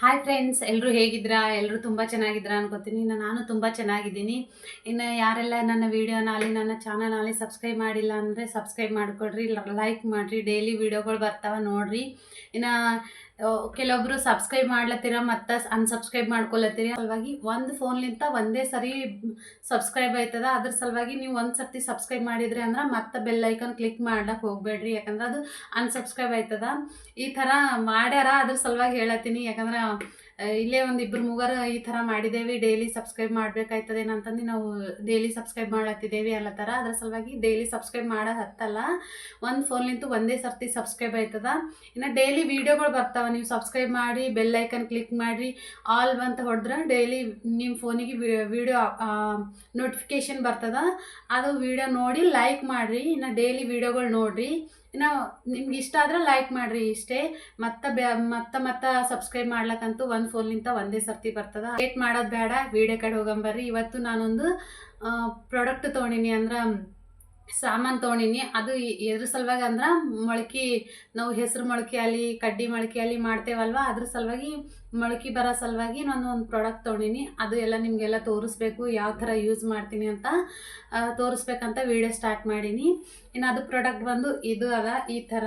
Hi friends ಎಲ್ಲರೂ ಹೇಗಿದ್ದೀರಾ ಎಲ್ಲರೂ ತುಂಬ ಚೆನ್ನಾಗಿದ್ದೀರಾ ಅನ್ಕೋತೀನಿ. ಇನ್ನು ನಾನು ತುಂಬ ಚೆನ್ನಾಗಿದ್ದೀನಿ. ಇನ್ನು ಯಾರೆಲ್ಲ ನನ್ನ ವೀಡಿಯೋನ ಅಲ್ಲಿ ನನ್ನ ಚಾನಲ್ ಅಲ್ಲಿ ಸಬ್ಸ್ಕ್ರೈಬ್ ಮಾಡಿಲ್ಲ ಅಂದರೆ ಸಬ್ಸ್ಕ್ರೈಬ್ ಮಾಡಿಕೊಡ್ರಿ ಲೈಕ್ ಮಾಡಿರಿ. ಡೈಲಿ ವೀಡಿಯೋಗಳು ಬರ್ತಾವೆ ನೋಡಿರಿ. ಇನ್ನು ಕೆಲವೊಬ್ರು ಸಬ್ಸ್ಕ್ರೈಬ್ ಮಾಡ್ಲತ್ತೀರ ಮತ್ತೆ ಅನ್ಸಬ್ಸ್ಕ್ರೈಬ್ ಮಾಡ್ಕೊಳತ್ತೀರಿ ಸಲುವಾಗಿ ಒಂದು ಫೋನ್ಲಿಂತ ಒಂದೇ ಸರಿ ಸಬ್ಸ್ಕ್ರೈಬ್ ಆಯ್ತದ, ಅದ್ರ ಸಲುವಾಗಿ ನೀವು ಒಂದು ಸರ್ತಿ ಸಬ್ಸ್ಕ್ರೈಬ್ ಮಾಡಿದ್ರಿ ಅಂದ್ರೆ ಮತ್ತೆ ಬೆಲ್ ಐಕನ್ ಕ್ಲಿಕ್ ಮಾಡ್ಲಕ್ಕೆ ಹೋಗಬೇಡ್ರಿ, ಯಾಕಂದ್ರೆ ಅದು ಅನ್ಸಬ್ಸ್ಕ್ರೈಬ್ ಆಯ್ತದ. ಈ ಥರ ಮಾಡ್ಯಾರ, ಅದ್ರ ಸಲುವಾಗಿ ಹೇಳತ್ತೀನಿ, ಯಾಕಂದ್ರೆ ಇಲ್ಲೇ ಒಂದು ಇಬ್ಬರು ಮೂಗರ ಈ ಥರ ಮಾಡಿದ್ದೇವೆ ಡೈಲಿ ಸಬ್ಸ್ಕ್ರೈಬ್ ಮಾಡ್ಬೇಕಾಯ್ತದೆ ಏನಂತಂದು ನಾವು ಡೈಲಿ ಸಬ್ಸ್ಕ್ರೈಬ್ ಮಾಡತ್ತಿದ್ದೇವೆ ಅಲ್ಲ ಥರ. ಅದ್ರ ಸಲುವಾಗಿ ಡೈಲಿ ಸಬ್ಸ್ಕ್ರೈಬ್ ಮಾಡೋ ಹತ್ತಲ್ಲ, ಒಂದು ಫೋನ್ಲಿಂತು ಒಂದೇ ಸರ್ತಿ ಸಬ್ಸ್ಕ್ರೈಬ್ ಆಯ್ತದ. ಇನ್ನು ಡೈಲಿ ವೀಡಿಯೋಗಳು ಬರ್ತಾವೆ, ನೀವು ಸಬ್ಸ್ಕ್ರೈಬ್ ಮಾಡಿ ಬೆಲ್ ಐಕನ್ ಕ್ಲಿಕ್ ಮಾಡಿರಿ ಆಲ್ ಅಂತ ಹೊಡೆದ್ರೆ ಡೈಲಿ ನಿಮ್ಮ ಫೋನಿಗೆ ವಿಡಿಯೋ ನೋಟಿಫಿಕೇಶನ್ ಬರ್ತದ. ಅದು ವಿಡಿಯೋ ನೋಡಿ ಲೈಕ್ ಮಾಡಿರಿ, ಇನ್ನು ಡೈಲಿ ವೀಡಿಯೋಗಳು ನೋಡಿರಿ. ಇನ್ನು ನಿಮ್ಗೆ ಇಷ್ಟ ಆದ್ರೆ ಲೈಕ್ ಮಾಡಿರಿ ಇಷ್ಟೇ. ಮತ್ತೆ ಬ್ಯಾ, ಮತ್ತೆ ಮತ್ತೆ ಸಬ್ಸ್ಕ್ರೈಬ್ ಮಾಡ್ಲಕ್ಕಂತೂ ಒಂದು ಫೋನ್ಲಿಂತ ಒಂದೇ ಸರ್ತಿ ಬರ್ತದ. ವೇಟ್ ಮಾಡೋದು ಬೇಡ ವಿಡಿಯೋ ಕಡೆ ಹೋಗಂಬರ್ರಿ ಇವತ್ತು ನಾನೊಂದು ಪ್ರಾಡಕ್ಟ್ ತೊಗೊಂಡಿನಿ ಅಂದ್ರೆ ಸಾಮಾನು ತೊಗೊಂಡಿನಿ. ಅದು ಎದ್ರ ಸಲುವಾಗಿ ಅಂದ್ರೆ ಮೊಳಕೆ ನಾವು ಹೆಸರು ಮೊಳಕೆ ಅಲ್ಲಿ ಕಡ್ಡಿ ಮೊಳಕೆ ಅಲ್ಲಿ ಮಾಡ್ತೇವಲ್ವ? ಅದ್ರ ಸಲುವಾಗಿ ಮೊಳಕೆ ಬರೋ ಸಲುವಾಗಿ ನಾನು ಒಂದು ಪ್ರಾಡಕ್ಟ್ ತೊಗೊಂಡಿನಿ. ಅದು ಎಲ್ಲ ನಿಮಗೆಲ್ಲ ತೋರಿಸ್ಬೇಕು, ಯಾವ ಥರ ಯೂಸ್ ಮಾಡ್ತೀನಿ ಅಂತ ತೋರಿಸ್ಬೇಕಂತ ವಿಡಿಯೋ ಸ್ಟಾರ್ಟ್ ಮಾಡೀನಿ. ಇನ್ನು ಅದು ಪ್ರಾಡಕ್ಟ್ ಬಂದು ಇದು ಅದ, ಈ ಥರ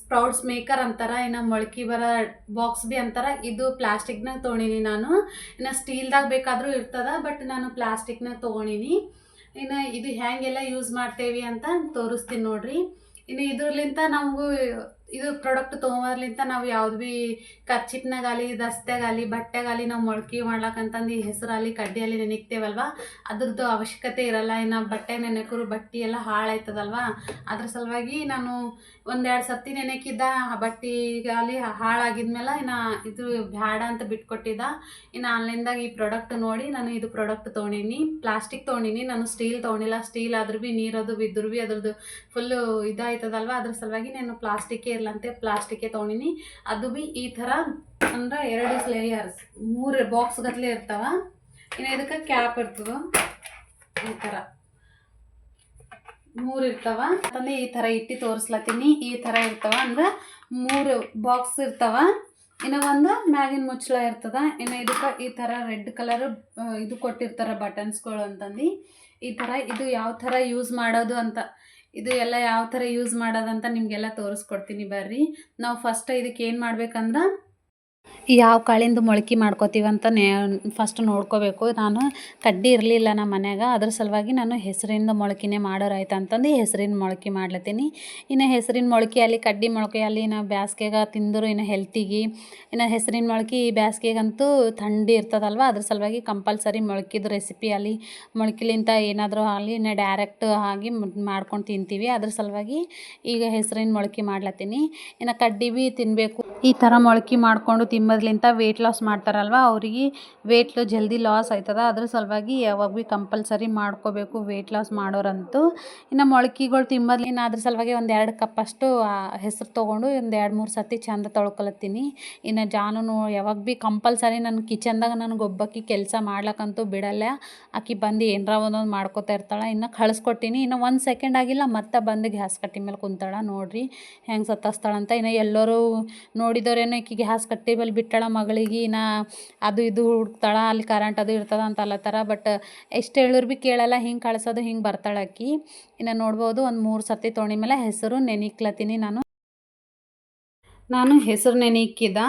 ಸ್ಪ್ರೌಟ್ಸ್ ಮೇಕರ್ ಅಂತಾರ, ಇನ್ನು ಮೊಳಕೆ ಬರೋ ಬಾಕ್ಸ್ ಬಿ ಅಂತಾರ, ಇದು ಪ್ಲಾಸ್ಟಿಕ್ನಾಗ ತೊಗೊಂಡಿನಿ ನಾನು. ಇನ್ನು ಸ್ಟೀಲ್ದಾಗ ಬೇಕಾದರೂ ಇರ್ತದ ಬಟ್ ನಾನು ಪ್ಲಾಸ್ಟಿಕ್ನಾಗ ತೊಗೊಂಡಿನಿ. ಇನ್ನು ಇದು ಹ್ಯಾಂಗೆಲ್ಲ ಯೂಸ್ ಮಾಡ್ತೇವೆ ಅಂತ ತೋರಿಸ್ತೀನಿ ನೋಡ್ರಿ. ಇನ್ನು ಇದ್ರಲಿಂತ ನಮಗೂ ಇದು ಪ್ರಾಡಕ್ಟ್ ತೊಗೊಂಬರ್ಲಿಂತ ನಾವು ಯಾವ್ದು ಭೀ ಕರ್ಚಿಟ್ನಾಗಲಿ ದಸ್ತೆಗಾಲಿ ಬಟ್ಟೆಗಾಲಿ ನಾವು ಮೊಳಕೆ ಮಾಡ್ಲಕ್ಕಂತಂದು ಹೆಸರಲ್ಲಿ, ಕಡ್ಡಿಯಲ್ಲಿ ನೆನಿಕ್ತೇವಲ್ವ? ಅದ್ರದ್ದು ಅವಶ್ಯಕತೆ ಇರಲ್ಲ. ಇನ್ನು ಬಟ್ಟೆ ನೆನೆಕರು, ಬಟ್ಟೆ ಎಲ್ಲ ಹಾಳಾಯ್ತದಲ್ವ? ಅದ್ರ ಸಲುವಾಗಿ ನಾನು ಒಂದೆರಡು ಸರ್ತಿ ನೆನೆಕಿದ್ದ ಬಟ್ಟೆಗಾಲಿ ಹಾಳಾಗಿದ್ಮೇಲೆ ಇನ್ನು ಇದು ಬ್ಯಾಡ ಅಂತ ಬಿಟ್ಕೊಟ್ಟಿದ್ದ. ಇನ್ನು ಆನ್ಲೈನ್ದಾಗ ಈ ಪ್ರಾಡಕ್ಟ್ ನೋಡಿ ನಾನು ಇದು ಪ್ರಾಡಕ್ಟ್ ತೊಗೊಂಡೀನಿ. ಪ್ಲಾಸ್ಟಿಕ್ ತೊಗೊಂಡೀನಿ. ನಾನು ಸ್ಟೀಲ್ ತೊಗೊಂಡಿಲ್ಲ. ಸ್ಟೀಲ್ ಆದ್ರೂ ಭೀ ನೀರದು ಬಿದ್ದರೂ ಭೀ ಅದ್ರದ್ದು ಫುಲ್ಲು ಇದಾಯ್ತದಲ್ವ? ಅದ್ರ ಸಲುವಾಗಿ ನಾನು ಪ್ಲಾಸ್ಟಿಕ್ಕೇ ಇರ್ಲಂತೆ ಪ್ಲಾಸ್ಟಿಕ್ಕೆ ತೊಗೊಂಡಿನಿ. ಅದು ಭೀ ಈ ಥರ ಅಂದ್ರೆ ಎರಡು ಲೇಯರ್ಸ್ ಮೂರು ಬಾಕ್ಸ್ ಗತ್ಲೆ ಇರ್ತಾವ. ಇನ್ನು ಇದಕ್ಕೆ ಕ್ಯಾಪ್ ಇರ್ತದ. ಈ ಥರ. ಮೂರು ಇರ್ತಾವ. ಅಂತಂದ್ರೆ ಈ ಥರ ಇಟ್ಟು ತೋರಿಸ್ಲತ್ತೀನಿ. ಈ ಥರ ಇರ್ತಾವ. ಅಂದ್ರೆ ಮೂರು ಬಾಕ್ಸ್ ಇರ್ತಾವ. ಇನ್ನು ಒಂದು ಮ್ಯಾಗಿನ ಮುಚ್ಚಳ ಇರ್ತದ. ಇನ್ನು ಇದಕ್ಕೆ ಈ ಥರ ರೆಡ್ ಕಲರ್ ಇದು ಕೊಟ್ಟಿರ್ತಾರೆ ಬಟನ್ಸ್ಗಳು ಅಂತಂದು. ಈ ಥರ ಇದು ಯಾವ ಥರ ಯೂಸ್ ಮಾಡೋದು ಅಂತ. ಇದು ಎಲ್ಲ ಯಾವ ಥರ ಯೂಸ್ ಮಾಡೋದಂತ ನಿಮಗೆಲ್ಲ ತೋರಿಸ್ಕೊಡ್ತೀನಿ ಬರ್ರಿ. ನಾವು ಫಸ್ಟ್ ಇದಕ್ಕೆ ಏನು ಮಾಡ್ಬೇಕಂದ್ರೆ ಯಾವ ಕಾಳಿಂದ ಮೊಳಕೆ ಮಾಡ್ಕೋತೀವಂತ ನೇ ಫಸ್ಟ್ ನೋಡ್ಕೋಬೇಕು. ನಾನು ಕಡ್ಡಿ ಇರಲಿಲ್ಲ ನಮ್ಮ ಮನೆಯಾಗ, ಅದ್ರ ಸಲುವಾಗಿ ನಾನು ಹೆಸರಿಂದ ಮೊಳಕೆನೇ ಮಾಡೋರಾಯ್ತು ಅಂತಂದು ಹೆಸರಿನ ಮೊಳಕೆ ಮಾಡ್ಲತ್ತೀನಿ. ಇನ್ನು ಹೆಸರಿನ ಮೊಳಕೆ ಅಲ್ಲಿ, ಕಡ್ಡಿ ಮೊಳಕೆ ಅಲ್ಲಿ ನಾವು ಬ್ಯಾಸ್ಗೆಗೆ ತಿಂದರು ಇನ್ನು ಹೆಲ್ತಿಗೆ ಇನ್ನು ಹೆಸರಿನ ಮೊಳಕೆ ಈ ಬ್ಯಾಸ್ಗೆಗಂತೂ ಥಂಡಿ ಇರ್ತದಲ್ವ? ಅದ್ರ ಸಲುವಾಗಿ ಕಂಪಲ್ಸರಿ ಮೊಳಕಿದ ರೆಸಿಪಿ ಅಲ್ಲಿ, ಮೊಳಕಿಲಿಂತ ಏನಾದರೂ ಆಗಲಿ ಇನ್ನು ಡೈರೆಕ್ಟ್ ಆಗಿ ಮಾಡ್ಕೊಂಡು ತಿಂತೀವಿ. ಅದ್ರ ಸಲುವಾಗಿ ಈಗ ಹೆಸರಿನ ಮೊಳಕೆ ಮಾಡ್ಲತ್ತೀನಿ. ಇನ್ನು ಕಡ್ಡಿ ಭೀ ತಿನ್ನಬೇಕು ಈ ಥರ ಮೊಳಕೆ ಮಾಡ್ಕೊಂಡು ತಿಂಬೋದ್ಲಿಂತ ವೆಯ್ಟ್ ಲಾಸ್ ಮಾಡ್ತಾರಲ್ವ, ಅವ್ರಿಗೆ ವೆಯ್ಟ್ ಜಲ್ದಿ ಲಾಸ್ ಆಯ್ತದ, ಅದ್ರ ಸಲುವಾಗಿ ಯಾವಾಗ ಭೀ ಕಂಪಲ್ಸರಿ ಮಾಡ್ಕೋಬೇಕು ವೆಯ್ಟ್ ಲಾಸ್ ಮಾಡೋರಂತೂ. ಇನ್ನು ಮೊಳಕೆಗಳು ತಿಮ್ಮದ್ಲಿನ ಅದ್ರ ಸಲುವಾಗಿ ಒಂದು ಎರಡು ಕಪ್ಪಷ್ಟು ಹೆಸರು ತೊಗೊಂಡು ಒಂದು ಎರಡು ಮೂರು ಸತಿ ಚಂದ ತೊಳ್ಕೊಳತ್ತೀನಿ ಇನ್ನು ಜಾನು ಯಾವಾಗ ಭೀ ಕಂಪಲ್ಸರಿ ನನ್ನ ಕಿಚನ್ದಾಗ ನನಗೆ ಒಬ್ಬಾಕಿ ಕೆಲಸ ಮಾಡ್ಲಕ್ಕಂತೂ ಬಿಡಲ್ಲ. ಆಕಿ ಬಂದು ಏನರ ಒಂದೊಂದು ಮಾಡ್ಕೋತಾ ಇರ್ತಾಳೆ, ಇನ್ನು ಕಳಿಸ್ಕೊಟ್ಟಿನಿ. ಇನ್ನು ಒಂದು ಸೆಕೆಂಡ್ ಆಗಿಲ್ಲ, ಮತ್ತೆ ಬಂದು ಗ್ಯಾಸ್ ಕಟ್ಟಿ ಮೇಲೆ ಕುಂತಾಳೆ, ನೋಡ್ರಿ ಹೆಂಗೆ ಸತ್ತಾಸ್ತಾಳಂತ. ಇನ್ನು ಎಲ್ಲರೂ ನೋಡಿದವ್ರೇನೋ ಈಕಿ ಗ್ಯಾಸ್ ಕಟ್ಟಿ ಮೇಲೆ ಬಿಟ್ಟಾಳ ಮಗಳಿಗೆ ನಾ ಅದು ಇದು ಹುಡುಕ್ತಾಳ, ಅಲ್ಲಿ ಕರೆಂಟ್ ಅದು ಇರ್ತದ ಅಂತ ಅಲ್ಲತ್ತಾರ ಬಟ್ ಎಷ್ಟು ಹೇಳಿದ್ರು ಭೀ ಕೇಳಲ್ಲ, ಹಿಂಗೆ ಕಳ್ಸೋದು, ಹಿಂಗೆ ಬರ್ತಾಳಕ್ಕಿ ಇನ್ನು ನೋಡ್ಬೋದು ಒಂದು ಮೂರು ಸತಿ ತೊಣಿ ಮೇಲೆ ಹೆಸರು ನೆನಿಕ್ಲತ್ತೀನಿ ನಾನು. ನಾನು ಹೆಸರು ನೆನಿಕ್ಕಿದ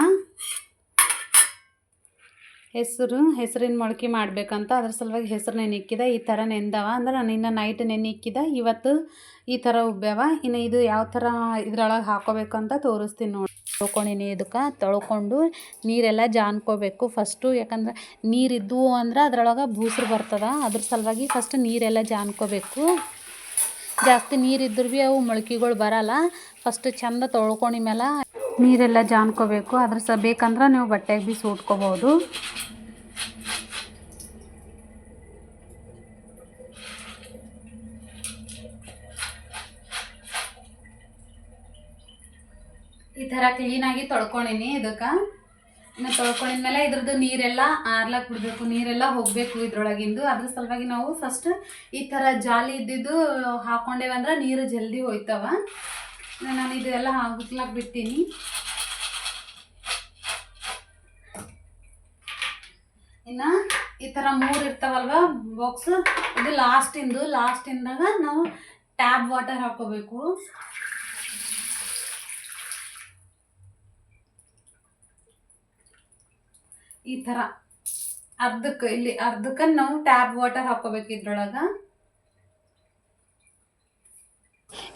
ಹೆಸರು, ಹೆಸರಿನ ಮೊಳಕೆ ಮಾಡಬೇಕಂತ ಅದ್ರ ಸಲುವಾಗಿ ಹೆಸರು ನೆನಿಕ್ಕಿದ ಈ ಥರ ನೆಂದವ ಅಂದ್ರೆ ನಾನು ಇನ್ನು ನೈಟ್ ನೆನಿಕ್ಕಿದ ಇವತ್ತು ಈ ಥರ ಉಬ್ಬ್ಯಾವ. ಇನ್ನು ಇದು ಯಾವ ಥರ ಇದ್ರೊಳಗೆ ಹಾಕೋಬೇಕು ಅಂತ ತೋರಿಸ್ತೀನಿ ನೋಡಿ ತೊಳ್ಕೊಂಡಿನಿ ಇದಕ್ಕೆ, ತೊಳ್ಕೊಂಡು ನೀರೆಲ್ಲ ಜಾನ್ಕೋಬೇಕು ಫಸ್ಟು ಯಾಕಂದ್ರೆ ನೀರಿದ್ದವು ಅಂದ್ರೆ ಅದ್ರೊಳಗೆ ಬೂಸ್ರು ಬರ್ತದ, ಅದ್ರ ಸಲುವಾಗಿ ಫಸ್ಟ್ ನೀರೆಲ್ಲ ಜಾನ್ಕೋಬೇಕು ಜಾಸ್ತಿ ನೀರಿದ್ದರೂ ಭೀ ಅವು ಮೊಳಕೆಗಳು ಬರಲ್ಲ ಫಸ್ಟ್ ಚಂದ ತೊಳ್ಕೊಂಡಿ ಮೇಲೆ ನೀರೆಲ್ಲ ಜಾನ್ಕೋಬೇಕು ಅದ್ರ ಸ ಬೇಕಂದ್ರೆ ನೀವು ಬಟ್ಟೆಗೆ ಭೀ ಸೂಟ್ಕೋಬೋದು. ಈ ಥರ ಕ್ಲೀನಾಗಿ ತೊಳ್ಕೊಂಡಿನಿ ಇದಕ್ಕೆ. ಇನ್ನು ತೊಳ್ಕೊಂಡಿದ್ಮೇಲೆ ಇದ್ರದ್ದು ನೀರೆಲ್ಲ ಆರ್ಲಕ್ಕೆ ಬಿಡಬೇಕು, ನೀರೆಲ್ಲ ಹೋಗಬೇಕು ಇದ್ರೊಳಗಿಂದು. ಅದ್ರ ಸಲುವಾಗಿ ನಾವು ಫಸ್ಟ್ ಈ ಥರ ಜಾಲಿ ಇದ್ದಿದ್ದು ಹಾಕೊಂಡೇವಂದ್ರೆ ನೀರು ಜಲ್ದಿ ಹೋಯ್ತವ. ನಾನು ಇದೆಲ್ಲ ಹಾಕ್ಲಾಕ್ ಬಿಡ್ತೀನಿ. ಇನ್ನು ಈ ಥರ ಮೂರು ಇರ್ತಾವಲ್ವ ಬಾಕ್ಸ್ ಇದು ಲಾಸ್ಟಿಂದು ಲಾಸ್ಟಿಂದಾಗ ನಾವು ಟ್ಯಾಬ್ ವಾಟರ್ ಹಾಕೋಬೇಕು. ಈ ಥರ ಅರ್ಧಕ್ಕೆ ಇಲ್ಲಿ ಅರ್ಧಕ್ಕೆ ನಾವು ಟ್ಯಾಬ್ ವಾಟರ್ ಹಾಕೋಬೇಕು ಇದ್ರೊಳಗೆ.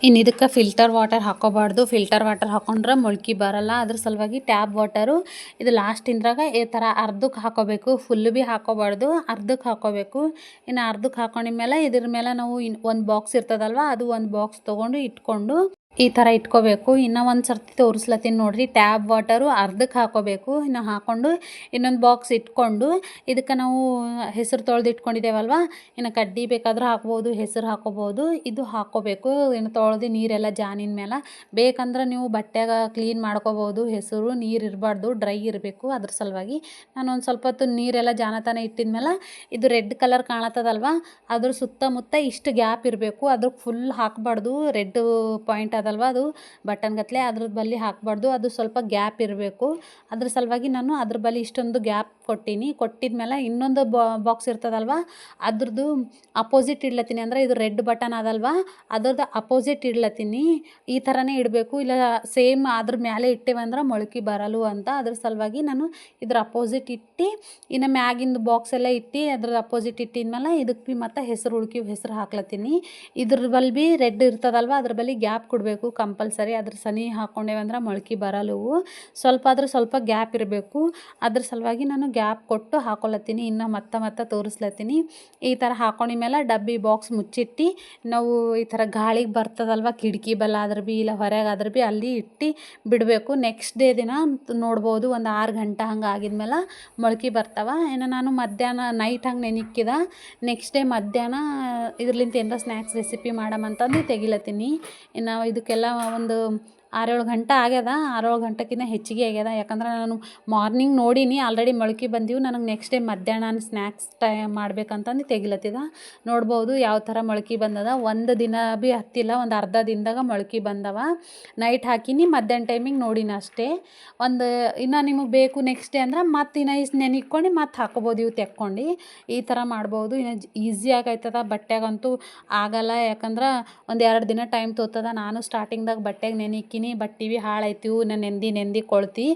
ಇನ್ನು ಇದಕ್ಕೆ ಫಿಲ್ಟರ್ ವಾಟರ್ ಹಾಕೋಬಾರ್ದು ಫಿಲ್ಟರ್ ವಾಟರ್ ಹಾಕೊಂಡ್ರೆ ಮೊಳ್ಕೆ ಬರಲ್ಲ. ಅದ್ರ ಸಲುವಾಗಿ ಟ್ಯಾಬ್ ವಾಟರು ಇದು ಲಾಸ್ಟ್ ಇಂದ್ರಾಗ ಈ ಥರ ಅರ್ಧಕ್ಕೆ ಹಾಕೋಬೇಕು ಫುಲ್ ಭೀ ಹಾಕೋಬಾರ್ದು ಅರ್ಧಕ್ಕೆ ಹಾಕೋಬೇಕು ಇನ್ನು ಅರ್ಧಕ್ಕೆ ಹಾಕೊಂಡಿದ್ಮೇಲೆ ಇದ್ರ ಮೇಲೆ ನಾವು ಒಂದು ಬಾಕ್ಸ್ ಇರ್ತದಲ್ವ, ಅದು ಒಂದು ಬಾಕ್ಸ್ ತೊಗೊಂಡು ಇಟ್ಕೊಂಡು ಈ ಥರ ಇಟ್ಕೋಬೇಕು. ಇನ್ನೂ ಒಂದು ಸರ್ತಿ ತೋರಿಸ್ಲತ್ತೀನಿ ನೋಡಿರಿ. ಟ್ಯಾಬ್ ವಾಟರು ಅರ್ಧಕ್ಕೆ ಹಾಕೋಬೇಕು. ಇನ್ನು ಹಾಕ್ಕೊಂಡು ಇನ್ನೊಂದು ಬಾಕ್ಸ್ ಇಟ್ಕೊಂಡು ಇದಕ್ಕೆ ನಾವು ಹೆಸರು ತೊಳೆದು ಇಟ್ಕೊಂಡಿದ್ದೇವಲ್ವ ಇನ್ನು ಕಡ್ಡಿ ಬೇಕಾದರೂ ಹಾಕ್ಬೋದು, ಹೆಸರು ಹಾಕೋಬೋದು. ಇದು ಹಾಕ್ಕೋಬೇಕು ಇನ್ನು ತೊಳೆದು ನೀರೆಲ್ಲ ಜಾನಿನ ಮೇಲೆ. ಬೇಕಂದ್ರೆ ನೀವು ಬಟ್ಟೆಗ ಕ್ಲೀನ್ ಮಾಡ್ಕೋಬೋದು. ಹೆಸರು, ನೀರು ಇರಬಾರ್ದು ಡ್ರೈ ಇರಬೇಕು ಅದ್ರ ಸಲುವಾಗಿ. ನಾನು ಒಂದು ಸ್ವಲ್ಪ ಹೊತ್ತು ನೀರೆಲ್ಲ ಜಾನತನ ಇಟ್ಟಿದ್ಮೇಲೆ ಇದು ರೆಡ್ ಕಲರ್ ಕಾಣತ್ತದಲ್ವ? ಅದ್ರ ಸುತ್ತಮುತ್ತ ಇಷ್ಟು ಗ್ಯಾಪ್ ಇರಬೇಕು. ಅದ್ರ ಫುಲ್ ಹಾಕಬಾರ್ದು. ರೆಡ್ ಪಾಯಿಂಟ್ ಅದಲ್ವ ಅದು? ಬಟನ್ ಗತ್ಲೆ ಅದ್ರ ಬಲ್ಲಿ ಹಾಕ್ಬಾರ್ದು. ಅದು ಸ್ವಲ್ಪ ಗ್ಯಾಪ್ ಇರಬೇಕು. ಅದ್ರ ಸಲುವಾಗಿ ನಾನು ಅದ್ರ ಬಲ್ಲಿ ಇಷ್ಟೊಂದು ಗ್ಯಾಪ್ ಕೊಟ್ಟೀನಿ. ಕೊಟ್ಟಿದ್ಮೇಲೆ ಇನ್ನೊಂದು ಬಾಕ್ಸ್ ಇರ್ತದಲ್ವ? ಅದ್ರದ್ದು ಅಪೋಸಿಟ್ ಇಡ್ಲತ್ತೀನಿ. ಅಂದರೆ ಇದು ರೆಡ್ ಬಟನ್ ಅದಲ್ವ? ಅದ್ರದ್ದು ಅಪೋಸಿಟ್ ಇಡ್ಲತ್ತೀನಿ. ಈ ಥರನೇ ಇಡಬೇಕು. ಇಲ್ಲ ಸೇಮ್ ಅದ್ರ ಮೇಲೆ ಇಟ್ಟೇವಂದ್ರೆ ಮೊಳಕೆ ಬರಲು ಅಂತ. ಅದ್ರ ಸಲುವಾಗಿ ನಾನು ಇದ್ರ ಅಪೋಸಿಟ್ ಇಟ್ಟು, ಇನ್ನು ಮ್ಯಾಗಿಂದು ಬಾಕ್ಸ್ ಎಲ್ಲ ಇಟ್ಟು, ಅದ್ರ ಅಪೋಸಿಟ್ ಇಟ್ಟಿದ್ಮೇಲೆ ಇದಕ್ಕೆ ಭೀ ಮತ್ತೆ ಹೆಸರು ಹುಡುಕಿ ಹೆಸರು ಹಾಕ್ಲತ್ತೀನಿ. ಇದ್ರ ಬಲ್ ಭೀ ರೆಡ್ ಇರ್ತದಲ್ವ? ಅದ್ರ ಬಳಿ ಗ್ಯಾಪ್ ಕೊಡಬೇಕು. ಕಂಪಲ್ಸರಿ ಅದ್ರ ಸನಿ ಹಾಕ್ಕೊಂಡೇವಂದ್ರೆ ಮೊಳಕೆ ಬರಲ್ಲವು ಸ್ವಲ್ಪ ಆದ್ರೆ ಸ್ವಲ್ಪ ಗ್ಯಾಪ್ ಇರಬೇಕು. ಅದ್ರ ಸಲುವಾಗಿ ನಾನು ಗ್ಯಾಪ್ ಕೊಟ್ಟು ಹಾಕೊಳತ್ತೀನಿ ಇನ್ನು ಮತ್ತೆ ಮತ್ತೆ ತೋರಿಸ್ಲತ್ತೀನಿ. ಈ ಥರ ಹಾಕೊಂಡಿದ್ಮೇಲೆ ಡಬ್ಬಿ ಬಾಕ್ಸ್ ಮುಚ್ಚಿಟ್ಟು, ನಾವು ಈ ಥರ ಗಾಳಿಗೆ ಬರ್ತದಲ್ವ, ಕಿಟಕಿ ಬಲ್ಲ ಆದ್ರೆ ಭೀ ಇಲ್ಲ ಹೊರಗೆ ಆದ್ರೆ ಭೀ ಅಲ್ಲಿ ಇಟ್ಟು ಬಿಡಬೇಕು. ನೆಕ್ಸ್ಟ್ ಡೇ ದಿನ ನೋಡ್ಬೋದು, ಒಂದು ಆರು ಗಂಟೆ ಹಂಗೆ ಆಗಿದ್ಮೇಲೆ ಮೊಳಕೆ ಬರ್ತಾವ. ಇನ್ನು ನಾನು ಮಧ್ಯಾಹ್ನ ನೈಟ್ ಹಂಗೆ ನೆನಿಕ್ಕಿದ. ನೆಕ್ಸ್ಟ್ ಡೇ ಮಧ್ಯಾಹ್ನ, ಇದ್ರಲಿಂತ ಏನಾರ ಸ್ನ್ಯಾಕ್ಸ್ ರೆಸಿಪಿ ಮಾಡಮಂತಂದು ತೆಗಿಲತ್ತೀನಿ. ಇನ್ನು ಇದಕ್ಕೆಲ್ಲ ಒಂದು ಆರೇಳು ಗಂಟೆ ಆಗ್ಯದ, ಆರೇಳು ಗಂಟೆಕ್ಕಿಂತ ಹೆಚ್ಚಿಗೆ ಆಗ್ಯದ. ಯಾಕಂದ್ರೆ ನಾನು ಮಾರ್ನಿಂಗ್ ನೋಡೀನಿ ಆಲ್ರೆಡಿ ಮೊಳಕೆ ಬಂದೀವಿ. ನನಗೆ ನೆಕ್ಸ್ಟ್ ಡೇ ಮಧ್ಯಾಹ್ನ ಸ್ನ್ಯಾಕ್ಸ್ ಟೈ ಮಾಡ್ಬೇಕಂತಂದು ತೆಗಿಲತ್ತಿದ. ನೋಡ್ಬೋದು ಯಾವ ಥರ ಮೊಳಕೆ ಬಂದದ. ಒಂದು ದಿನ ಭೀ ಹತ್ತಿಲ್ಲ, ಒಂದು ಅರ್ಧ ದಿನದಾಗ ಮೊಳಕೆ ಬಂದವ. ನೈಟ್ ಹಾಕಿನಿ, ಮಧ್ಯಾಹ್ನ ಟೈಮಿಗೆ ನೋಡಿನ ಅಷ್ಟೇ. ಒಂದು ಇನ್ನು ನಿಮಗೆ ಬೇಕು ನೆಕ್ಸ್ಟ್ ಡೇ ಅಂದ್ರೆ ಮತ್ತೆ ಇನ್ನು ಇಷ್ಟು ನೆನಿಕ್ಕೊಂಡು ಮತ್ತೆ ಹಾಕೋಬೋದು ಇವು ತೆಕ್ಕೊಂಡು. ಈ ಥರ ಮಾಡ್ಬೋದು. ಇನ್ನು ಈಸಿಯಾಗಿ ಆಗೈತದ ಬಟ್ಟೆಗಂತೂ ಆಗಲ್ಲ. ಯಾಕಂದ್ರೆ ಒಂದು ಎರಡು ದಿನ ಟೈಮ್ ತೋತದ. ನಾನು ಸ್ಟಾರ್ಟಿಂಗ್ದಾಗ ಬಟ್ಟೆಗೆ ನೆನಿಕ್ಕಿನಿ. ಬಟ್ಟೆ ಬಟ್ಟಿವಿ ಹಾಳಾಯ್ತಿವು ನಾನು ನೆಂದಿ ನೆಂದಿ ಕೊಳ್ತಿ,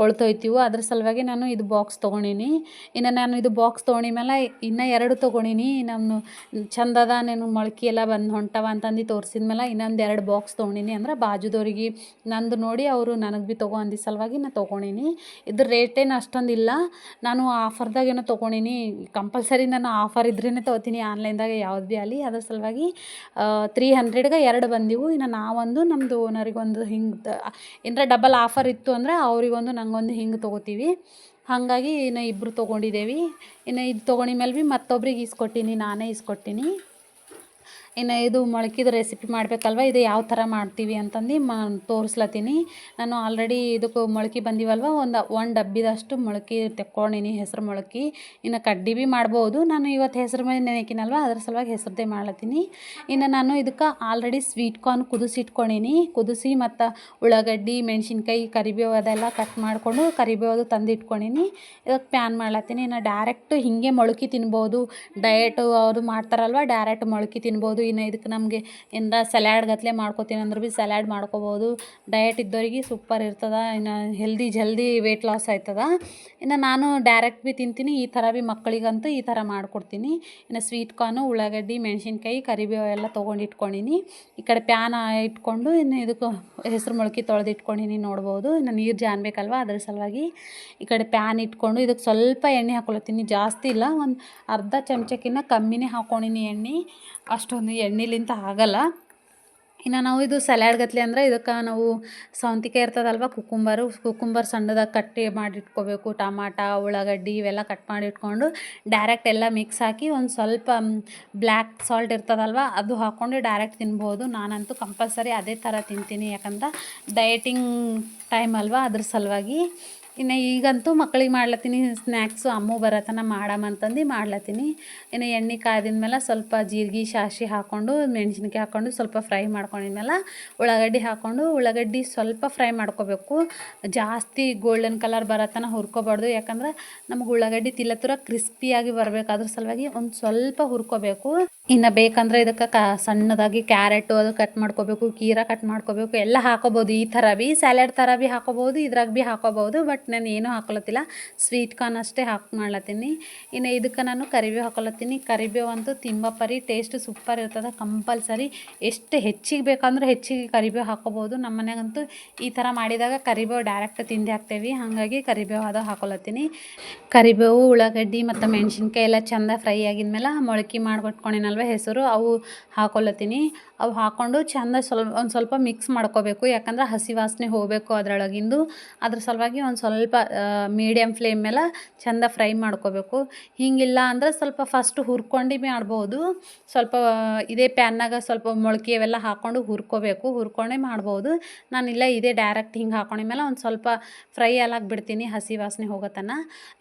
ಕೊಳ್ತೋಯ್ತಿವು. ಅದ್ರ ಸಲುವಾಗಿ ನಾನು ಇದು ಬಾಕ್ಸ್ ತೊಗೊಂಡೀನಿ. ಇನ್ನು ನಾನು ಇದು ಬಾಕ್ಸ್ ತೊಗೊಂಡಿದ್ಮೇಲೆ ಇನ್ನೂ ಎರಡು ತೊಗೊಂಡೀನಿ. ನಾನು ಚಂದದ, ನೀನು ಮೊಳಕೆ ಎಲ್ಲ ಬಂದು ಹೊಂಟವ ಅಂತಂದು ತೋರಿಸಿದ ಮೇಲೆ ಇನ್ನೊಂದು ಎರಡು ಬಾಕ್ಸ್ ತೊಗೊಂಡೀನಿ. ಅಂದ್ರೆ ಬಾಜುದವ್ರಿಗೆ ನಂದು ನೋಡಿ ಅವರು ನನಗೆ ಭೀ ತೊಗೊ ಅಂದಿದ್ದ ಸಲುವಾಗಿ ನಾನು ತೊಗೊಂಡೀನಿ. ಇದ್ರ ರೇಟೇನು ಅಷ್ಟೊಂದು ಇಲ್ಲ. ನಾನು ಆಫರ್ದಾಗೇನೋ ತೊಗೊಂಡೀನಿ. ಕಂಪಲ್ಸರಿ ನಾನು ಆಫರ್ ಇದ್ರೇ ತೊಗೋತೀನಿ. ಆನ್ಲೈನ್ದಾಗ ಯಾವ್ದು ಭೀ ಅಲ್ಲಿ ಅದ್ರ ಸಲುವಾಗಿ ತ್ರೀ ಹಂಡ್ರೆಡ್ಗೆ ಎರಡು ಬಂದಿವು. ಇನ್ನು ನಾವೊಂದು ನಮ್ಮದು ಓನರಿಗೊಂದು ಹಿಂಗೆ ಏನರ ಡಬಲ್ ಆಫರ್ ಇತ್ತು ಅಂದರೆ ಅವರಿಗೊಂದು ನಂಗೊಂದು ಹಿಂಗೆ ತೊಗೋತೀವಿ. ಹಾಗಾಗಿ ಇನ್ನು ಇಬ್ಬರು ತೊಗೊಂಡಿದ್ದೇವೆ ಇನ್ನು ಇದು ತೊಗೊಂಡಿದ್ಮೇಲೆ ಭೀ ಮತ್ತೊಬ್ರಿಗೆ ಇಸ್ಕೊಟ್ಟೀನಿ ನಾನೇ ಈಸ್ಕೊಟ್ಟೀನಿ. ಇನ್ನು ಇದು ಮೊಳಕಿದ ರೆಸಿಪಿ ಮಾಡಬೇಕಲ್ವ? ಇದು ಯಾವ ಥರ ಮಾಡ್ತೀವಿ ಅಂತಂದು ಮಾ, ತೋರಿಸ್ಲತ್ತೀನಿ. ನಾನು ಆಲ್ರೆಡಿ ಇದಕ್ಕೆ ಮೊಳಕೆ ಬಂದಿವಲ್ವ? ಒಂದು ಒಂದು ಡಬ್ಬಿದಷ್ಟು ಮೊಳಕೆ ತೆಕ್ಕೊಂಡಿನಿ, ಹೆಸರು ಮೊಳಕೆ. ಇನ್ನು ಕಡ್ಡಿ ಭೀ ಮಾಡ್ಬೋದು. ನಾನು ಇವತ್ತು ಹೆಸರು ಮೇಲೆ ನೆನೆಕಿನಲ್ವ? ಅದ್ರ ಸಲುವಾಗಿ ಹೆಸರದೇ ಮಾಡ್ಲತ್ತೀನಿ. ಇನ್ನು ನಾನು ಇದಕ್ಕೆ ಆಲ್ರೆಡಿ ಸ್ವೀಟ್ ಕಾರ್ನ್ ಕುದಿಸಿ ಇಟ್ಕೊಂಡೀನಿ ಕುದಿಸಿ ಮತ್ತು ಉಳ್ಳಾಗಡ್ಡಿ, ಮೆಣಸಿನ್ಕಾಯಿ, ಕರಿಬೇವು ಅದೆಲ್ಲ ಕಟ್ ಮಾಡಿಕೊಂಡು ಕರಿಬೇವು ತಂದು ಇಟ್ಕೊಂಡೀನಿ ಇದಕ್ಕೆ ಪ್ಯಾನ್ ಮಾಡ್ಲತ್ತೀನಿ. ಇನ್ನು ಡೈರೆಕ್ಟ್ ಹೀಗೆ ಮೊಳಕೆ ತಿನ್ಬೋದು. ಡಯಟು ಅವರು ಮಾಡ್ತಾರಲ್ವ? ಡೈರೆಕ್ಟ್ ಮೊಳಕೆ ತಿನ್ಬೋದು. ಇನ್ನು ಇದಕ್ಕೆ ನಮಗೆ ಏನಾರ ಸಲಾಡ್ ಗತ್ಲೆ ಮಾಡ್ಕೋತೀನಿ ಅಂದ್ರೆ ಭೀ ಸಲಾಡ್ ಮಾಡ್ಕೋಬೋದು. ಡಯಟ್ ಇದ್ದವ್ರಿಗೆ ಸೂಪರ್ ಇರ್ತದೆ. ಇನ್ನು ಹೆಲ್ದಿ ಜಲ್ದಿ ವೆಯ್ಟ್ ಲಾಸ್ ಆಯ್ತದ. ಇನ್ನು ನಾನು ಡೈರೆಕ್ಟ್ ಭೀ ತಿಂತೀನಿ. ಈ ಥರ ಭೀ ಮಕ್ಕಳಿಗಂತೂ ಈ ಥರ ಮಾಡಿಕೊಡ್ತೀನಿ. ಇನ್ನು ಸ್ವೀಟ್ ಕಾರ್ನು ಉಳ್ಳಾಗಡ್ಡಿ, ಮೆಣಸಿನ್ಕಾಯಿ, ಕರಿಬೇವು ಎಲ್ಲ ತೊಗೊಂಡು ಇಟ್ಕೊಂಡೀನಿ. ಈ ಕಡೆ ಪ್ಯಾನ್ ಇಟ್ಕೊಂಡು ಇನ್ನು ಇದಕ್ಕೆ ಹೆಸರು ಮೊಳಕೆ ತೊಳೆದು ಇಟ್ಕೊಂಡೀನಿ ನೋಡ್ಬೋದು. ಇನ್ನು ನೀರು ಜಾನ್ಬೇಕಲ್ವ ಅದ್ರ ಸಲುವಾಗಿ. ಈ ಕಡೆ ಪ್ಯಾನ್ ಇಟ್ಕೊಂಡು ಇದಕ್ಕೆ ಸ್ವಲ್ಪ ಎಣ್ಣೆ ಹಾಕೊಳತ್ತೀನಿ. ಜಾಸ್ತಿ ಇಲ್ಲ. ಒಂದು ಅರ್ಧ ಚಮಚಕ್ಕಿಂತ ಕಮ್ಮಿನೇ ಹಾಕೊಂಡಿನಿ ಎಣ್ಣೆ. ಅಷ್ಟೊಂದು ಎಣ್ಣೆಲಿಂತ ಆಗಲ್ಲ. ಇನ್ನು ನಾವು ಇದು ಗತ್ಲೆ ಅಂದ್ರೆ ಇದಕ್ಕೆ ನಾವು ಸೌಂತಿಕೆ ಇರ್ತದಲ್ವ ಕುಕುಂಬರು ಕುಕುಂಬರ್ ಸಣ್ಣದಾಗಿ ಕಟ್ಟಿ ಮಾಡಿಟ್ಕೋಬೇಕು. ಟಮಾಟ, ಉಳ್ಳಾಗಡ್ಡಿ ಇವೆಲ್ಲ ಕಟ್ ಮಾಡಿ ಇಟ್ಕೊಂಡು ಡೈರೆಕ್ಟ್ ಎಲ್ಲ ಮಿಕ್ಸ್ ಹಾಕಿ ಒಂದು ಸ್ವಲ್ಪ ಬ್ಲ್ಯಾಕ್ ಸಾಲ್ಟ್ ಇರ್ತದಲ್ವ, ಅದು ಹಾಕ್ಕೊಂಡು ಡೈರೆಕ್ಟ್ ತಿನ್ಬೋದು. ನಾನಂತೂ ಕಂಪಲ್ಸರಿ ಅದೇ ಥರ ತಿಂತೀನಿ. ಯಾಕಂದ್ರೆ ಡಯಟಿಂಗ್ ಟೈಮ್ ಅಲ್ವಾ, ಅದ್ರ ಸಲುವಾಗಿ ಇನ್ನು ಈಗಂತೂ ಮಕ್ಳಿಗೆ ಮಾಡ್ಲತ್ತೀನಿ ಸ್ನ್ಯಾಕ್ಸು ಅಮ್ಮ ಬರತನ ಮಾಡಮಂತಂದು ಮಾಡ್ಲತ್ತೀನಿ. ಇನ್ನು ಎಣ್ಣೆ ಕಾಯ್ದಿದ್ಮೇಲೆ ಸ್ವಲ್ಪ ಜೀರಿಗೆ ಸಾಸಿ ಹಾಕ್ಕೊಂಡು ಮೆಣಸಿನ್ಕಾಯಿ ಹಾಕ್ಕೊಂಡು ಸ್ವಲ್ಪ ಫ್ರೈ ಮಾಡ್ಕೊಂಡಿದ್ಮೇಲೆ ಉಳ್ಳಾಗಡ್ಡಿ ಹಾಕ್ಕೊಂಡು ಉಳ್ಳಾಗಡ್ಡಿ ಸ್ವಲ್ಪ ಫ್ರೈ ಮಾಡ್ಕೋಬೇಕು. ಜಾಸ್ತಿ ಗೋಲ್ಡನ್ ಕಲರ್ ಬರತನ ಹುರ್ಕೋಬಾರ್ದು. ಯಾಕಂದ್ರೆ ನಮ್ಗೆ ಉಳ್ಳಾಗಡ್ಡಿ ತಿಲ್ಲತ್ತರ ಕ್ರಿಸ್ಪಿಯಾಗಿ ಬರಬೇಕು ಅದ್ರ ಸಲುವಾಗಿ ಒಂದು ಸ್ವಲ್ಪ ಹುರ್ಕೋಬೇಕು. ಇನ್ನು ಬೇಕಂದ್ರೆ ಇದಕ್ಕೆ ಕ ಸಣ್ಣದಾಗಿ ಕ್ಯಾರೆಟು ಅದು ಕಟ್ ಮಾಡ್ಕೋಬೇಕು, ಕೀರಾ ಕಟ್ ಮಾಡ್ಕೋಬೇಕು, ಎಲ್ಲ ಹಾಕೋಬೋದು. ಈ ಥರ ಭೀ ಸ್ಯಾಲೆಡ್ ಥರ ಭೀ ಹಾಕೋಬೋದು, ಇದ್ರಾಗ ಭೀ ಹಾಕೋಬೋದು ಬಟ್ ನಾನು ಏನೂ ಹಾಕೊಳತ್ತಿಲ್ಲ ಸ್ವೀಟ್ ಕಾರ್ನ್ ಅಷ್ಟೇ ಹಾಕಿ ಮಾಡ್ಲತ್ತೀನಿ. ಇನ್ನು ಇದಕ್ಕೆ ನಾನು ಕರಿಬೇವು ಹಾಕೊಳತ್ತೀನಿ ಕರಿಬೇವು ಅಂತೂ ತಿಂಬ ಪರಿ ಟೇಸ್ಟ್ ಸೂಪರ್ ಇರ್ತದೆ ಕಂಪಲ್ಸರಿ ಎಷ್ಟು ಹೆಚ್ಚಿಗೆ ಬೇಕಂದ್ರೆ ಹೆಚ್ಚಿಗೆ ಕರಿಬೇವು ಹಾಕೋಬೋದು. ನಮ್ಮ ಮನೆಗಂತೂ ಈ ಥರ ಮಾಡಿದಾಗ ಕರಿಬೇವು ಡೈರೆಕ್ಟ್ ತಿಂದು ಹಾಕ್ತೇವೆ. ಹಾಗಾಗಿ ಕರಿಬೇವು ಅದು ಹಾಕೊಳತ್ತೀನಿ ಕರಿಬೇವು, ಉಳ್ಳಾಗಡ್ಡಿ ಮತ್ತು ಮೆಣಸಿನ್ಕಾಯಿ ಎಲ್ಲ ಚಂದ ಫ್ರೈ ಆಗಿದ್ಮೇಲೆ ಮೊಳಕೆ ಮಾಡ್ಕೊಟ್ಕೊಂಡಿನಲ್ವ ಹೆಸರು ಅವು ಹಾಕೊಳ್ಳತ್ತೀನಿ ಅವು ಹಾಕ್ಕೊಂಡು ಚೆಂದ ಸ್ವಲ್ಪ ಒಂದು ಸ್ವಲ್ಪ ಮಿಕ್ಸ್ ಮಾಡ್ಕೋಬೇಕು. ಯಾಕಂದ್ರೆ ಹಸಿ ವಾಸನೆ ಹೋಗಬೇಕು ಅದರೊಳಗಿಂದು. ಅದ್ರ ಸಲುವಾಗಿ ಒಂದು ಸ್ವಲ್ಪ ಮೀಡಿಯಮ್ ಫ್ಲೇಮ್ ಮೇಲೆ ಚೆಂದ ಫ್ರೈ ಮಾಡ್ಕೋಬೇಕು. ಹಿಂಗಿಲ್ಲ ಅಂದ್ರೆ ಸ್ವಲ್ಪ ಫಸ್ಟ್ ಹುರ್ಕೊಂಡು ಮಾಡ್ಬೋದು. ಸ್ವಲ್ಪ, ಇದೇ ಪ್ಯಾನ್ನಾಗ ಸ್ವಲ್ಪ ಮೊಳಕೆ ಅವೆಲ್ಲ ಹಾಕ್ಕೊಂಡು ಹುರ್ಕೋಬೇಕು. ಹುರ್ಕೊಂಡೇ ಮಾಡ್ಬೋದು. ನಾನಿಲ್ಲ ಇದೇ ಡೈರೆಕ್ಟ್ ಹಿಂಗೆ ಹಾಕೊಂಡಿದ್ಮೇಲೆ ಒಂದು ಸ್ವಲ್ಪ ಫ್ರೈ ಎಲ್ಲಾಗಿ ಬಿಡ್ತೀನಿ ಹಸಿ ವಾಸನೆ ಹೋಗೋತನ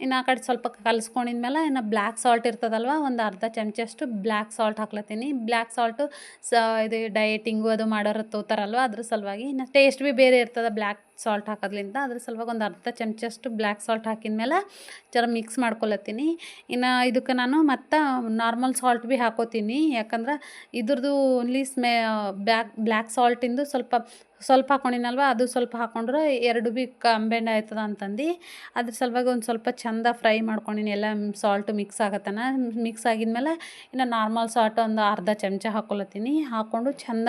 ಇನ್ನು ಆ ಕಡೆ ಸ್ವಲ್ಪ ಕಲ್ಸ್ಕೊಂಡಿದ್ಮೇಲೆ ಇನ್ನು ಬ್ಲ್ಯಾಕ್ ಸಾಲ್ಟ್ ಇರ್ತದಲ್ವ, ಒಂದು ಅರ್ಧ ಚಮಚಷ್ಟು ಬ್ಲ್ಯಾಕ್ ಸಾಲ್ಟ್ ಹಾಕ್ಲತ್ತೀನಿ. ಬ್ಲ್ಯಾಕ್ ಸಾಲ್ಟು ಸ ಇದು ಡಯಟಿಂಗು ಅದು ಮಾಡೋರು ತೋತಾರಲ್ವ ಅದ್ರ ಸಲುವಾಗಿ ಇನ್ನು ಟೇಸ್ಟ್ ಭೀ ಬೇರೆ ಇರ್ತದೆ ಬ್ಲ್ಯಾಕ್ ಸಾಲ್ಟ್ ಹಾಕೋದ್ರಿಂದ ಅದ್ರ ಸಲುವಾಗಿ ಒಂದು ಅರ್ಧ ಚಮಚಷ್ಟು ಬ್ಲ್ಯಾಕ್ ಸಾಲ್ಟ್ ಹಾಕಿದ್ಮೇಲೆ ಜರ ಮಿಕ್ಸ್ ಮಾಡ್ಕೊಳತ್ತೀನಿ. ಇನ್ನು ಇದಕ್ಕೆ ನಾನು ಮತ್ತು ನಾರ್ಮಲ್ ಸಾಲ್ಟ್ ಭೀ ಹಾಕೋತೀನಿ. ಯಾಕಂದ್ರೆ ಇದ್ರದ್ದು ಓನ್ಲಿ ಸ್ಮೆ ಬ್ಲ್ಯಾಕ್ ಬ್ಲ್ಯಾಕ್ ಸಾಲ್ಟಿಂದು ಸ್ವಲ್ಪ ಸ್ವಲ್ಪ ಹಾಕೊಂಡಿನಲ್ವ ಅದು ಸ್ವಲ್ಪ ಹಾಕೊಂಡ್ರೆ ಎರಡು ಭೀ ಕಂಬೆಂಡ್ ಆಯ್ತದ ಅಂತಂದು. ಅದ್ರ ಸಲುವಾಗಿ ಒಂದು ಸ್ವಲ್ಪ ಚಂದ ಫ್ರೈ ಮಾಡ್ಕೊಂಡಿನಿ. ಎಲ್ಲ ಸಾಲ್ಟ್ ಮಿಕ್ಸ್ ಆಗತ್ತನ ಮಿಕ್ಸ್ ಆಗಿದ್ಮೇಲೆ ಇನ್ನು ನಾರ್ಮಲ್ ಸಾಲ್ಟ್ ಒಂದು ಅರ್ಧ ಚಮಚ ಹಾಕೊಳತ್ತೀನಿ. ಹಾಕ್ಕೊಂಡು ಚಂದ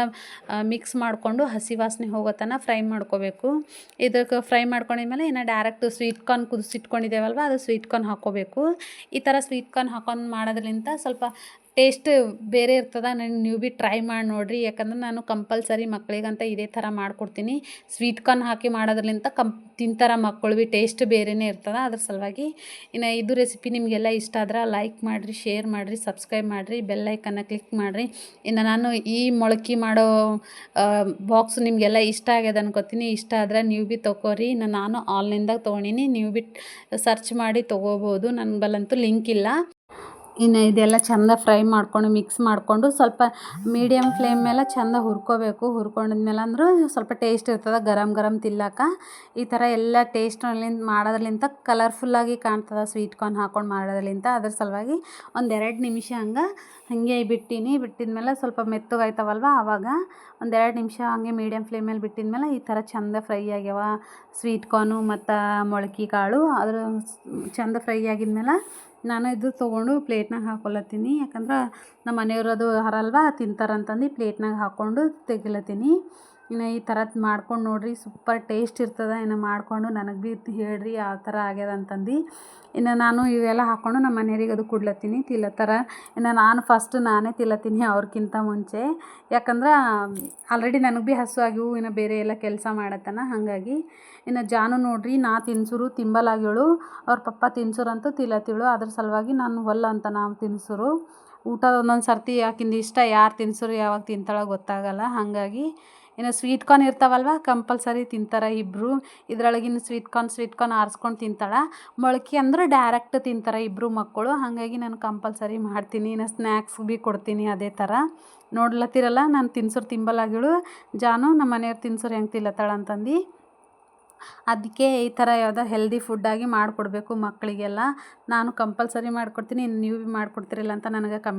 ಮಿಕ್ಸ್ ಮಾಡಿಕೊಂಡು ಹಸಿ ವಾಸನೆ ಹೋಗೋತನ ಫ್ರೈ ಮಾಡ್ಕೋಬೇಕು. ಇದಕ್ಕೆ ಫ್ರೈ ಮಾಡ್ಕೊಂಡಿದ್ಮೇಲೆ ಇನ್ನು ಡೈರೆಕ್ಟ್ ಸ್ವೀಟ್ ಕಾರ್ನ್ ಕುದಿಸಿಟ್ಕೊಂಡಿದ್ದೇವಲ್ವ, ಅದು ಸ್ವೀಟ್ ಕಾರ್ನ್ ಹಾಕೋಬೇಕು ಈ ಥರ ಸ್ವೀಟ್ ಕಾರ್ನ್ ಹಾಕೊಂಡು ಮಾಡೋದ್ರಿಂದ ಸ್ವಲ್ಪ ಟೇಸ್ಟ್ ಬೇರೆ ಇರ್ತದೆ, ನಾನು ನೀವು ಭೀ ಟ್ರೈ ಮಾಡಿ ನೋಡಿರಿ. ಯಾಕಂದ್ರೆ ನಾನು ಕಂಪಲ್ಸರಿ ಮಕ್ಕಳಿಗಂತ ಇದೇ ಥರ ಮಾಡಿಕೊಡ್ತೀನಿ. ಸ್ವೀಟ್ ಕಾರ್ನ್ ಹಾಕಿ ಮಾಡೋದ್ರಲಿಂತ ಕಂಪ್ ತಿಂತಾರ ಮಕ್ಕಳು ಭೀ ಟೇಸ್ಟ್ ಬೇರೆಯೇ ಇರ್ತದೆ. ಅದ್ರ ಸಲುವಾಗಿ ಇನ್ನು ಇದು ರೆಸಿಪಿ ನಿಮಗೆಲ್ಲ ಇಷ್ಟ ಆದ್ರೆ ಲೈಕ್ ಮಾಡಿರಿ ಶೇರ್ ಮಾಡಿರಿ ಸಬ್ಸ್ಕ್ರೈಬ್ ಮಾಡಿರಿ ಬೆಲ್ ಐಕನ್ನ ಕ್ಲಿಕ್ ಮಾಡಿರಿ. ಇನ್ನು ನಾನು ಈ ಮೊಳಕೆ ಮಾಡೋ ಬಾಕ್ಸ್ ನಿಮಗೆಲ್ಲ ಇಷ್ಟ ಆಗ್ಯದ ಅನ್ಕೋತೀನಿ. ಇಷ್ಟ ಆದರೆ ನೀವು ಭೀ ತೊಗೋರಿ ಇನ್ನು ನಾನು ಆನ್ಲೈನ್ದಾಗ ತೊಗೊಂಡಿನಿ. ನೀವು ಭೀ ಸರ್ಚ್ ಮಾಡಿ ತೊಗೋಬೋದು. ನನ್ನ ಬಲ್ಲಂತೂ ಲಿಂಕ್ ಇಲ್ಲ. ಇನ್ನು ಇದೆಲ್ಲ ಚಂದ ಫ್ರೈ ಮಾಡ್ಕೊಂಡು ಮಿಕ್ಸ್ ಮಾಡಿಕೊಂಡು ಸ್ವಲ್ಪ ಮೀಡಿಯಮ್ ಫ್ಲೇಮ್ ಮೇಲೆ ಚಂದ ಹುರ್ಕೋಬೇಕು. ಹುರ್ಕೊಂಡಿದ್ಮೇಲೆ ಅಂದ್ರೆ ಸ್ವಲ್ಪ ಟೇಸ್ಟ್ ಇರ್ತದೆ. ಗರಮ್ ಗರಮ್ ತಿನ್ಲಾಕ ಈ ಥರ ಎಲ್ಲ ಟೇಸ್ಟ್ನಲ್ಲಿಂದ ಮಾಡೋದ್ರಲಿಂತ ಕಲರ್ಫುಲ್ಲಾಗಿ ಕಾಣ್ತದೆ ಸ್ವೀಟ್ ಕಾರ್ನ್ ಹಾಕ್ಕೊಂಡು ಮಾಡೋದ್ರಲಿಂತ ಅದ್ರ ಸಲುವಾಗಿ ಒಂದೆರಡು ನಿಮಿಷ ಹಂಗೆ ಹಾಗೆ ಬಿಟ್ಟೀನಿ. ಬಿಟ್ಟಿದ್ಮೇಲೆ ಸ್ವಲ್ಪ ಮೆತ್ತಗಾಯ್ತವಲ್ವ ಆವಾಗ ಒಂದೆರಡು ನಿಮಿಷ ಹಂಗೆ ಮೀಡಿಯಮ್ ಮೇಲೆ ಬಿಟ್ಟಿದ್ಮೇಲೆ ಈ ಥರ ಚಂದ ಫ್ರೈ ಆಗ್ಯಾವ. ಸ್ವೀಟ್ ಕಾರ್ನು ಮತ್ತು ಮೊಳಕೆ ಕಾಳು ಅದ್ರ ಚಂದ ಫ್ರೈ ಆಗಿದ್ಮೇಲೆ ನಾನು ಇದು ತೊಗೊಂಡು ಪ್ಲೇಟ್ನಾಗ ಹಾಕೊಳತ್ತೀನಿ ಯಾಕಂದ್ರೆ ನಮ್ಮ ಮನೆಯವ್ರು ಅದು ಹರಲ್ವ ತಿಂತಾರಂತಂದು ಪ್ಲೇಟ್ನಾಗ ಹಾಕ್ಕೊಂಡು ತೆಗಿಲತ್ತೀನಿ. ಇನ್ನು ಈ ಥರ ಮಾಡ್ಕೊಂಡು ನೋಡಿರಿ ಸೂಪರ್ ಟೇಸ್ಟ್ ಇರ್ತದೆ. ಇನ್ನು ಮಾಡಿಕೊಂಡು ನನಗೆ ಭೀ ಹೇಳಿರಿ ಯಾವ ಥರ ಆಗ್ಯದ ಅಂತಂದು. ಇನ್ನು ನಾನು ಇವೆಲ್ಲ ಹಾಕ್ಕೊಂಡು ನಮ್ಮ ಮನೆಯವ್ರಿಗೆ ಅದು ಕೊಡ್ಲತ್ತೀನಿ ತಿನ್ಲತ್ತಾರ ಇನ್ನು ನಾನು ಫಸ್ಟ್ ನಾನೇ ತಿಲ್ಲತ್ತೀನಿ ಅವ್ರಿಗಿಂತ ಮುಂಚೆ. ಯಾಕಂದ್ರೆ ಆಲ್ರೆಡಿ ನನಗೆ ಭೀ ಹಸು ಆಗಿವು ಇನ್ನು ಬೇರೆ ಎಲ್ಲ ಕೆಲಸ ಮಾಡತ್ತನ, ಹಾಗಾಗಿ. ಇನ್ನು ಜಾನು ನೋಡಿರಿ, ನಾ ತಿನ್ಸುರು, ತಿಂಬಲಾಗ್ಯಳು. ಅವ್ರ ಪಪ್ಪ ತಿನ್ಸುರಂತೂ ತಿಲ್ಲತ್ತಿಳು ಅದ್ರ ಸಲುವಾಗಿ ನಾನು ಒಲ್ಲ ಅಂತ ನಾವು ತಿನ್ಸರು. ಊಟ ಒಂದೊಂದು ಸರ್ತಿ ಯಾಕಿಂದ ಇಷ್ಟ ಯಾರು ತಿನ್ಸರು, ಯಾವಾಗ ತಿಂತಾಳೋ ಗೊತ್ತಾಗಲ್ಲ, ಹಾಗಾಗಿ. ಇನ್ನು ಸ್ವೀಟ್ ಕಾರ್ನ್ ಇರ್ತಾವಲ್ವ? ಕಂಪಲ್ಸರಿ ತಿಂತಾರೆ ಇಬ್ಬರು ಇದ್ರೊಳಗಿನ ಸ್ವೀಟ್ ಕಾರ್ನ್ ಸ್ವೀಟ್ ಕಾರ್ನ್ ಆರಿಸ್ಕೊಂಡು ತಿಂತಾಳೆ. ಮೊಳಕೆ ಅಂದ್ರೆ ಡೈರೆಕ್ಟ್ ತಿಂತಾರೆ ಇಬ್ಬರು ಮಕ್ಕಳು. ಹಾಗಾಗಿ ನಾನು ಕಂಪಲ್ಸರಿ ಮಾಡ್ತೀನಿ. ಇನ್ನು ಸ್ನ್ಯಾಕ್ಸ್ ಭೀ ಕೊಡ್ತೀನಿ ಅದೇ ಥರ ನೋಡ್ಲತ್ತಿರಲ್ಲ, ನಾನು ತಿನ್ಸೋರು ತಿಂಬಲಾಗಿಳು. ಜಾನು ನಮ್ಮ ಮನೆಯವ್ರು ತಿನ್ಸೋರು ಹೆಂಗೆ ತಿಲ್ಲತ್ತಾಳ ಅಂತಂದು? ಅದಕ್ಕೆ ಈ ಥರ ಯಾವುದೋ ಹೆಲ್ದಿ ಫುಡ್ಡಾಗಿ ಮಾಡಿಕೊಡ್ಬೇಕು ಮಕ್ಕಳಿಗೆಲ್ಲ ನಾನು ಕಂಪಲ್ಸರಿ ಮಾಡಿಕೊಡ್ತೀನಿ. ನೀವು ಭೀ ಮಾಡಿಕೊಡ್ತಿರಲ್ಲ ಅಂತ ನನಗೆ ಕಮೆ